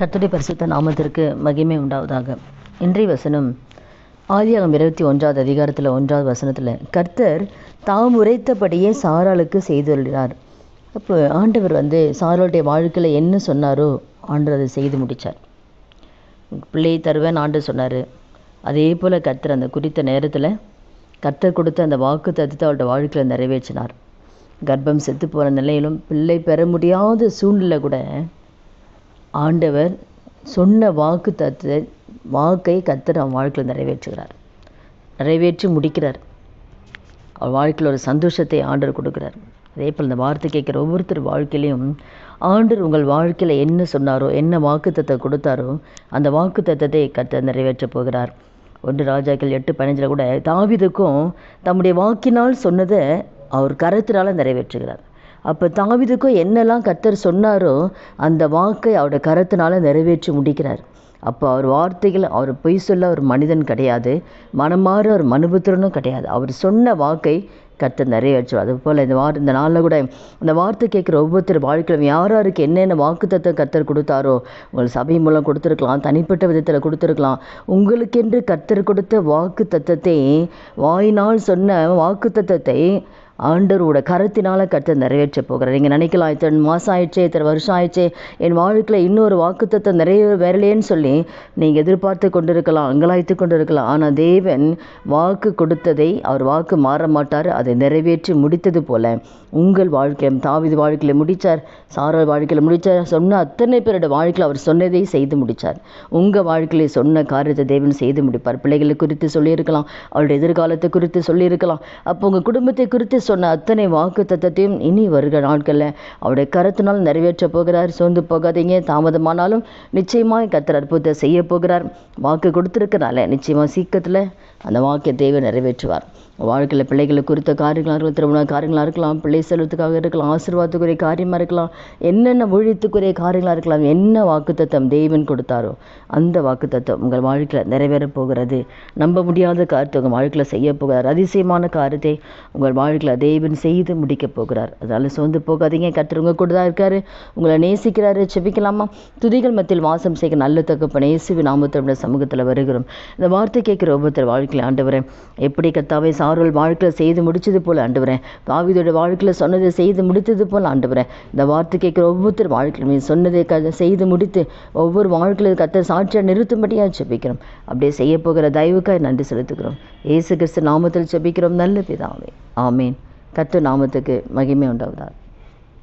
கர்த்தருடைய பரிசுத்த நாமத்திற்கு மகிமை உண்டாவதாக. இன்றைய வசனம் ஆதியாகம் இருபத்தி ஒன்றாவது அதிகாரத்தில் ஒன்றாவது வசனத்தில் கர்த்தர் தாம் உரைத்தபடியே சாராளுக்கு செய்துள்ளார் அப்போ ஆண்டவர் வந்து சாராளுடைய வாழ்க்கையில் என்ன சொன்னாரோ ஆண்டவர் அதை செய்து முடித்தார் பிள்ளையை தருவேன் ஆண்டு சொன்னார். அதே போல் கர்த்தர் அந்த குறித்த நேரத்தில் கர்த்தர் கொடுத்த அந்த வாக்கு தத்துவத்தை அவருடைய வாழ்க்கையில் நிறைவேற்றினார். கர்ப்பம் செத்து போன நிலையிலும் பிள்ளை பெற முடியாத சூழ்நிலை கூட ஆண்டவர் சொன்ன வாக்கு தத்துவ வாக்கை கத்தர் அவன் வாழ்க்கையில் நிறைவேற்றுகிறார். நிறைவேற்றி முடிக்கிறார். அவள் வாழ்க்கையில் ஒரு சந்தோஷத்தை ஆண்டர் கொடுக்குறார். அதே போல் இந்த வார்த்தை கேட்குற ஒவ்வொருத்தர் வாழ்க்கையிலையும் ஆண்டர் உங்கள் வாழ்க்கையில் என்ன சொன்னாரோ என்ன வாக்கு கொடுத்தாரோ அந்த வாக்கு கத்த நிறைவேற்றப் போகிறார். ஒன்று ராஜாக்கள் எட்டு பதினஞ்சில் கூட தாவிதுக்கும் தம்முடைய வாக்கினால் சொன்னதை அவர் கருத்தினால் நிறைவேற்றுகிறார். அப்போ தாவிதுக்கும் என்னெல்லாம் கர்த்தர் சொன்னாரோ அந்த வாக்கை அவருடைய கரத்தினால் நிறைவேற்றி முடிக்கிறார். அப்போ அவர் வார்த்தைகள் அவர் பொய் சொல்ல ஒரு மனிதன் கிடையாது. மனமாற ஒரு மனுபுத்திரனும் கிடையாது. அவர் சொன்ன வாக்கை கர்த்தர் நிறைவேற்றுவார். அதுபோல் இந்த வார இந்த நாளில் கூட இந்த வார்த்தை கேட்குற ஒவ்வொருத்தர் வாழ்க்கையிலும் யார் யாருக்கு என்னென்ன வாக்குத்தத்தை கர்த்தர் கொடுத்தாரோ உங்கள் சபை மூலம் கொடுத்துருக்கலாம் தனிப்பட்ட விதத்தில் கொடுத்துருக்கலாம் உங்களுக்கென்று கர்த்தர் கொடுத்த வாக்கு தத்துவத்தை வாயினால் சொன்ன வாக்கு தத்துவத்தை ஆண்டரோட கருத்தினால் கருத்தை நிறைவேற்ற போகிறார். நீங்கள் நினைக்கலாம் இத்தனை மாதம் ஆயிடுச்சே இத்தனை வருஷம் ஆயிடுச்சே என் வாழ்க்கையில் இன்னொரு வாக்குத்தத்தை நிறைய வரலேன்னு சொல்லி நீங்கள் எதிர்பார்த்து கொண்டு இருக்கலாம் அங்கலாய்த்து கொண்டு இருக்கலாம் ஆனால் தேவன் வாக்கு கொடுத்ததை அவர் வாக்கு மாற மாட்டார் அதை நிறைவேற்றி முடித்தது போல உங்கள் வாழ்க்கையிலும் தாவிது வாழ்க்கையில் முடித்தார் சாரல் வாழ்க்கையில் முடித்தார் சொன்ன அத்தனை பேரோட வாழ்க்கையில் அவர் சொன்னதை செய்து முடித்தார் உங்கள் வாழ்க்கையில் சொன்ன காரியத்தை தேவன் செய்து முடிப்பார். பிள்ளைகளை குறித்து சொல்லியிருக்கலாம் அவருடைய எதிர்காலத்தை குறித்து சொல்லியிருக்கலாம். அப்போ உங்கள் குடும்பத்தை குறித்து சொன்ன அத்தனை வாக்கு தத்தத்தையும் இனி வருகிற நாட்களில் அவருடைய கருத்தினால் நிறைவேற்ற போகிறார். சோர்ந்து போகாதீங்க. தாமதமானாலும் நிச்சயமாக கத்தர் அற்புதத்தை செய்ய போகிறார். வாக்கு கொடுத்துருக்கனால நிச்சயமாக சீக்கிரத்தில் அந்த வாக்கை தேவை நிறைவேற்றுவார். வாழ்க்கையில் பிள்ளைகளை குறித்த காரியங்களாக இருக்கலாம் திருமண காரியங்களாக இருக்கலாம் பிள்ளை செல்வத்துக்காக இருக்கலாம் ஆசீர்வாதத்துக்குரிய காரியமாக இருக்கலாம் என்னென்ன ஊழியத்துக்குரிய காரியங்களாக இருக்கலாம் என்ன வாக்குத்தத்தம் தெய்வன் கொடுத்தாரோ அந்த வாக்குத்தத்தம் உங்கள் வாழ்க்கையில் நிறைவேறப் போகிறது. நம்ப முடியாத காரியத்தை உங்கள் வாழ்க்கையில் செய்ய போகிறார். அதிசயமான காரியத்தை உங்கள் வாழ்க்கையில் தெய்வன் செய்து முடிக்கப் போகிறார். அதனால் சோர்ந்து போகாதீங்க. கற்றுவங்க கூட தான் இருக்கார். உங்களை நேசிக்கிறாரு. செபிக்கலாமா? துதிகள் மத்தியில் வாசம் செய்ய நல்ல தகப்பன இயேசுவி நாமத்தோட சமூகத்தில் வருகிறோம். இந்த வார்த்தை கேட்குற ஒவ்வொருத்தர் வாழ்க்கையில் ஆண்டவரை எப்படி கத்தாவே சா சாரோல் வாழ்க்கையில் செய்து முடிச்சது போல் ஆண்டவரேன் தாவிதோட வாழ்க்கையில் சொன்னதை செய்து முடித்தது போல் ஆண்டவரேன் இந்த வார்த்தை கேட்குற ஒவ்வொருத்தர் வாழ்க்கையில் சொன்னதை க செய்து முடித்து ஒவ்வொரு வாழ்க்கையில் கத்த சாட்சியாக நிறுத்தும்படியாக செபிக்கிறோம் அப்படியே செய்ய போகிற தயவுக்காக நன்றி செலுத்துகிறோம். ஏசு கிறிஸ்து நாமத்தில் செபிக்கிறோம் நல்ல பிதாவே. ஆமேன். கத்து நாமத்துக்கு மகிமை உண்டாவதாக.